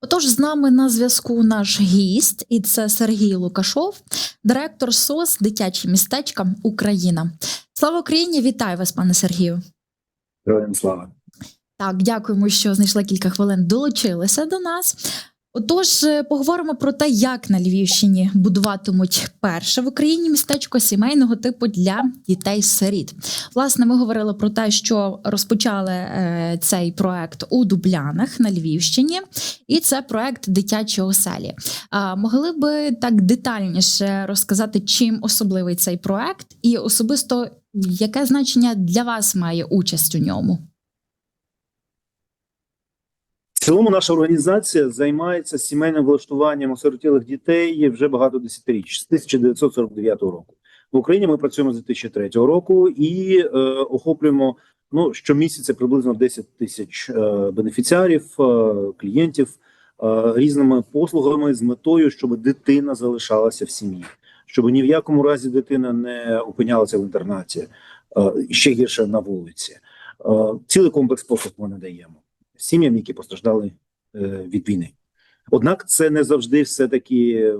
Отож, з нами на зв'язку наш гість, і це Сергій Лукашов, директор СОС Дитячі містечка Україна. Слава Україні! Вітаю вас, пане Сергію. Героям слава. Так, дякуємо, що знайшли кілька хвилин. Долучилися до нас. Отож, е, поговоримо про те, як на Львівщині будуватимуть перше в Україні містечко сімейного типу для дітей-сиріт. Власне, ми говорили про те, що розпочали е, цей проект у Дублянах на Львівщині, і це проект дитячі оселі. Могли би так детальніше розказати, чим особливий цей проект, і особисто яке значення для вас має участь у ньому? Цілому наша організація займається сімейним влаштуванням осиротілих дітей вже багато десятиріч з 1949 року. В Україні ми працюємо з 2003 року і е, охоплюємо ну щомісяця приблизно 10 тисяч е, бенефіціарів, е, клієнтів е, різними послугами з метою, щоб дитина залишалася в сім'ї, щоб ні в якому разі дитина не опинялася в інтернаті, е, ще гірше на вулиці. Е, цілий комплекс послуг ми надаємо сім'ям, які постраждали е, від війни. Однак це не завжди все таки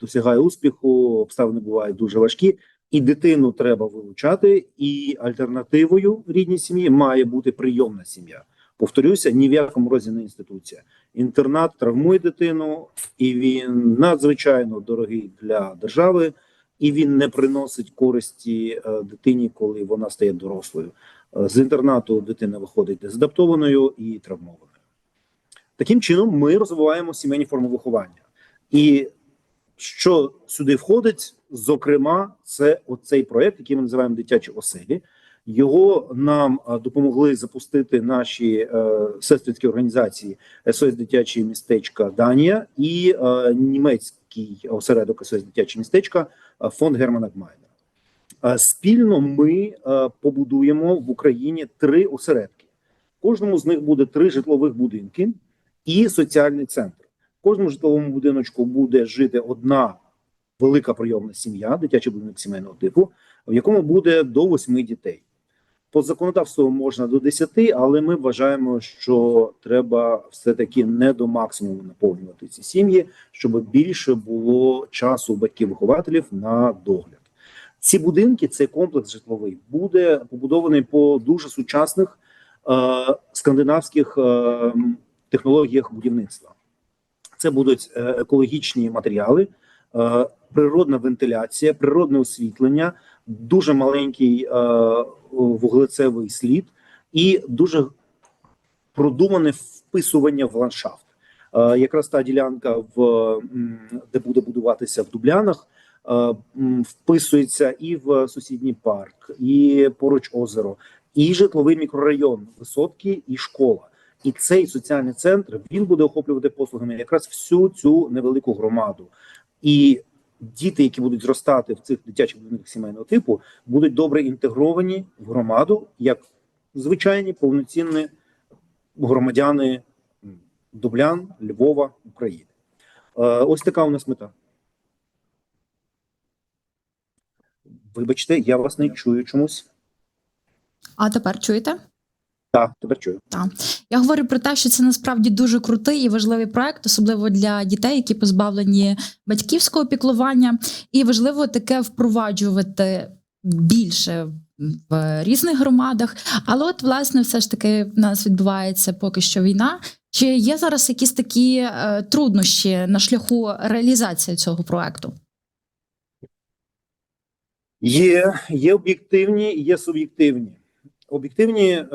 досягає успіху, обставини бувають дуже важкі, і дитину треба вилучати. І альтернативою рідній сім'ї має бути прийомна сім'я. Повторюся, ні в якому разі не інституція. Інтернат травмує дитину, і він надзвичайно дорогий для держави, і він не приносить користі е, дитині, коли вона стає дорослою. Е, З інтернату дитина виходить дезадаптованою і травмованою. Таким чином, ми розвиваємо сімейні форми виховання. І що сюди входить, зокрема, це оцей проект, який ми називаємо дитячі оселі. Його нам е, допомогли запустити наші е, сестринські організації СОС Дитячі містечка Данія і е, німецький осередок СОС Дитячі містечка фонд Германа Гмайна. Е, Спільно ми е, побудуємо в Україні три осередки. Кожному з них буде три житлових будинки і соціальний центр. Кожному житловому будиночку буде жити одна велика прийомна сім'я, дитячий будинок сімейного типу, в якому буде до восьми дітей. По законодавству можна до 10, але ми вважаємо, що треба все-таки не до максимуму наповнювати ці сім'ї, щоб більше було часу батьків-вихователів на догляд. Ці будинки, цей комплекс житловий, буде побудований по дуже сучасних е, скандинавських е, технологіях будівництва. Це будуть е, екологічні матеріали, е, природна вентиляція, природне освітлення, дуже маленький е, вуглецевий слід і дуже продумане вписування в ландшафт. Е, якраз та ділянка, в де буде будуватися в Дублянах, е, вписується і в сусідній парк, і поруч озеро, і житловий мікрорайон, висотки, і школа. І цей соціальний центр він буде охоплювати послугами якраз всю цю невелику громаду. І діти, які будуть зростати в цих дитячих будинках сімейного типу, будуть добре інтегровані в громаду як звичайні повноцінні громадяни Дублян, Львова, України. Е, Ось така у нас мета. Вибачте, я вас не чую чомусь. А тепер чуєте? Так, тепер чую. Я говорю про те, що це насправді дуже крутий і важливий проект, особливо для дітей, які позбавлені батьківського піклування, і важливо таке впроваджувати більше в різних громадах. Але, от, власне, все ж таки в нас відбувається поки що війна. Чи є зараз якісь такі е, труднощі на шляху реалізації цього проекту? Є, є об'єктивні, є суб'єктивні. Об'єктивні е,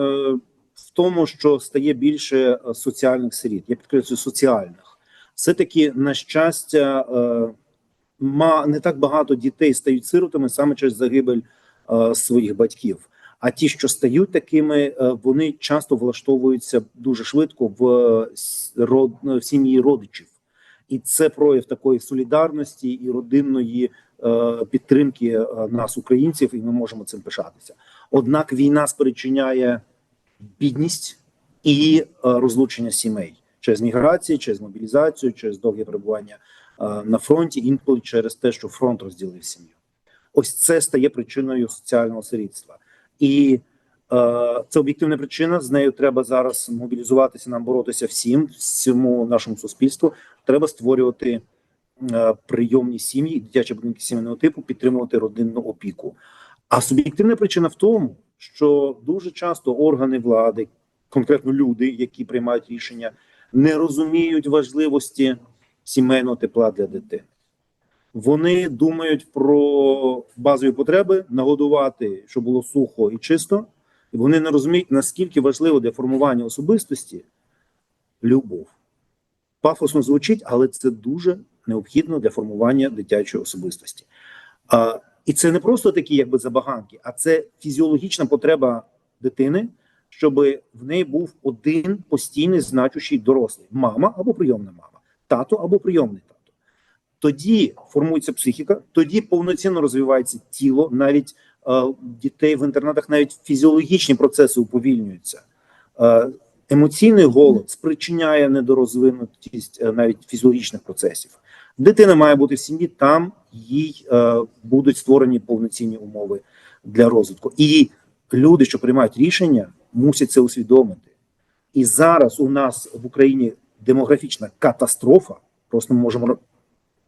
в тому, що стає більше е, соціальних сиріт. Я підкреслюю соціальних. Все-таки, на щастя, е, ма, не так багато дітей стають сиротами саме через загибель своїх батьків. А ті, що стають такими, вони часто влаштовуються дуже швидко в, род, в сім'ї родичів. І це прояв такої солідарності і родинної е, підтримки нас, українців, і ми можемо цим пишатися. Однак війна спричиняє бідність і е, розлучення сімей через міграцію, через мобілізацію, через довге перебування е, на фронті, інколи через те, що фронт розділив сім'ю. Ось це стає причиною соціального сирітства. І Е, Це об'єктивна причина. З нею треба зараз мобілізуватися, нам боротися всім, всьому нашому суспільству. Треба створювати е, прийомні сім'ї, дитячі будинки сімейного типу, підтримувати родинну опіку. А суб'єктивна причина в тому, що дуже часто органи влади, конкретно люди, які приймають рішення, не розуміють важливості сімейного тепла для дитини. Вони думають про базові потреби, нагодувати, щоб було сухо і чисто. І вони не розуміють, наскільки важливо для формування особистості любов. Пафосно звучить, але це дуже необхідно для формування дитячої особистості. А, і це не просто такі, якби забаганки, а це фізіологічна потреба дитини, щоб в неї був один постійний значущий дорослий мама або прийомна мама, тато або прийомний тато. Тоді формується психіка, тоді повноцінно розвивається тіло, навіть е, дітей в інтернатах, навіть фізіологічні процеси уповільнюються. Е, емоційний голод спричиняє недорозвинутість е, навіть фізіологічних процесів. Дитина має бути в сім'ї, там їй е, будуть створені повноцінні умови для розвитку. І люди, що приймають рішення, мусять це усвідомити. І зараз у нас в Україні демографічна катастрофа. Просто ми можемо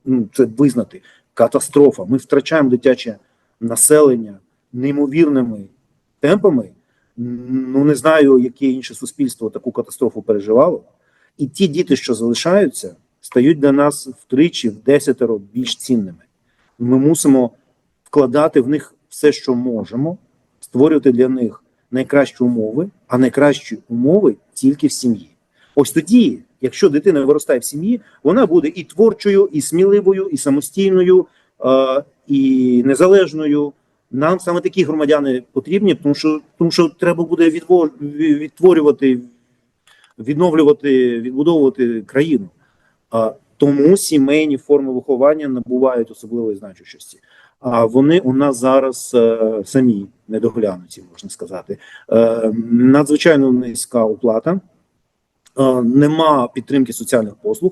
ну, це визнати. Катастрофа. Ми втрачаємо дитяче населення неймовірними темпами. Ну не знаю, яке інше суспільство таку катастрофу переживало. І ті діти, що залишаються, стають для нас втричі, в десятеро більш цінними. Ми мусимо вкладати в них все, що можемо, створювати для них найкращі умови, а найкращі умови тільки в сім'ї. Ось тоді, якщо дитина виростає в сім'ї, вона буде і творчою, і сміливою, і самостійною, і незалежною. Нам саме такі громадяни потрібні, тому що тому що треба буде відтворювати, відновлювати, відбудовувати країну. Тому сімейні форми виховання набувають особливої значущості. А вони у нас зараз е, самі недоглянуті, можна сказати. Е, надзвичайно низька оплата, е, нема підтримки соціальних послуг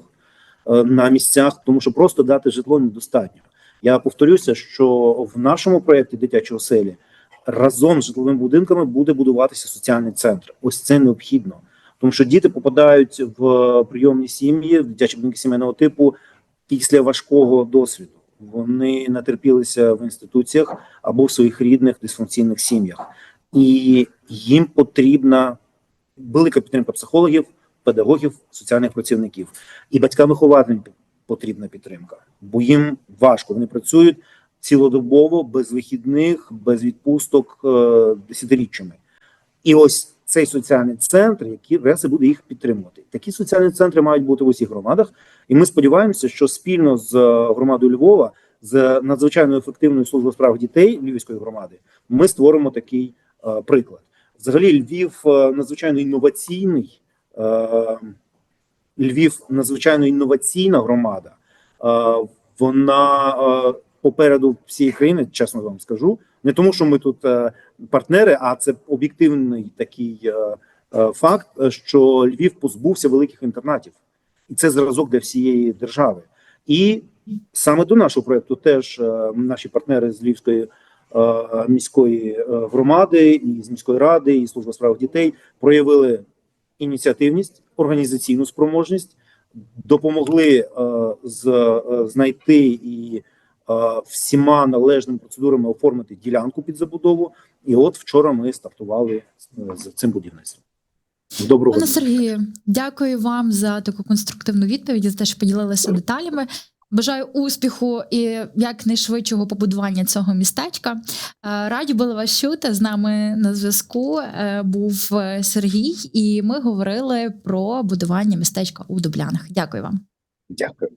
е, на місцях, тому що просто дати житло недостатньо. Я повторюся, що в нашому проєкті дитячі оселі разом з житловими будинками буде будуватися соціальний центр. Ось це необхідно, тому що діти попадають в прийомні сім'ї, в дитячі будинки сімейного типу після важкого досвіду. Вони натерпілися в інституціях або в своїх рідних дисфункційних сім'ях, і їм потрібна велика підтримка психологів, педагогів, соціальних працівників і батькам-вихователям потрібна підтримка, бо їм важко. Вони працюють цілодобово, без вихідних, без відпусток е, десятиріччями. І ось цей соціальний центр, який РЕСи буде їх підтримувати. Такі соціальні центри мають бути в усіх громадах. І ми сподіваємося, що спільно з е, громадою Львова, з надзвичайно ефективною службою справ дітей Львівської громади, ми створимо такий е, приклад. Взагалі, Львів е, надзвичайно інноваційний. Е, Львів надзвичайно інноваційна громада. Е, Вона е, попереду всієї країни, чесно вам скажу. Не тому, що ми тут е, партнери, а це об'єктивний такий е, е, факт, що Львів позбувся великих інтернатів, і це зразок для всієї держави. І саме до нашого проекту теж е, наші партнери з Львівської міської громади і з міської ради, і служба справ дітей проявили ініціативність, організаційну спроможність, допомогли знайти і всіма належними процедурами оформити ділянку під забудову. І от вчора ми стартували з, з цим будівництвом. Доброго Пане. Сергію, дякую вам за таку конструктивну відповідь, за те, що поділилися деталями. Бажаю успіху і якнайшвидшого побудування цього містечка. Е, Раді були вас чути. З нами на зв'язку е, був е, Сергій, і ми говорили про будування містечка у Дублянах. Дякую вам. Дякую.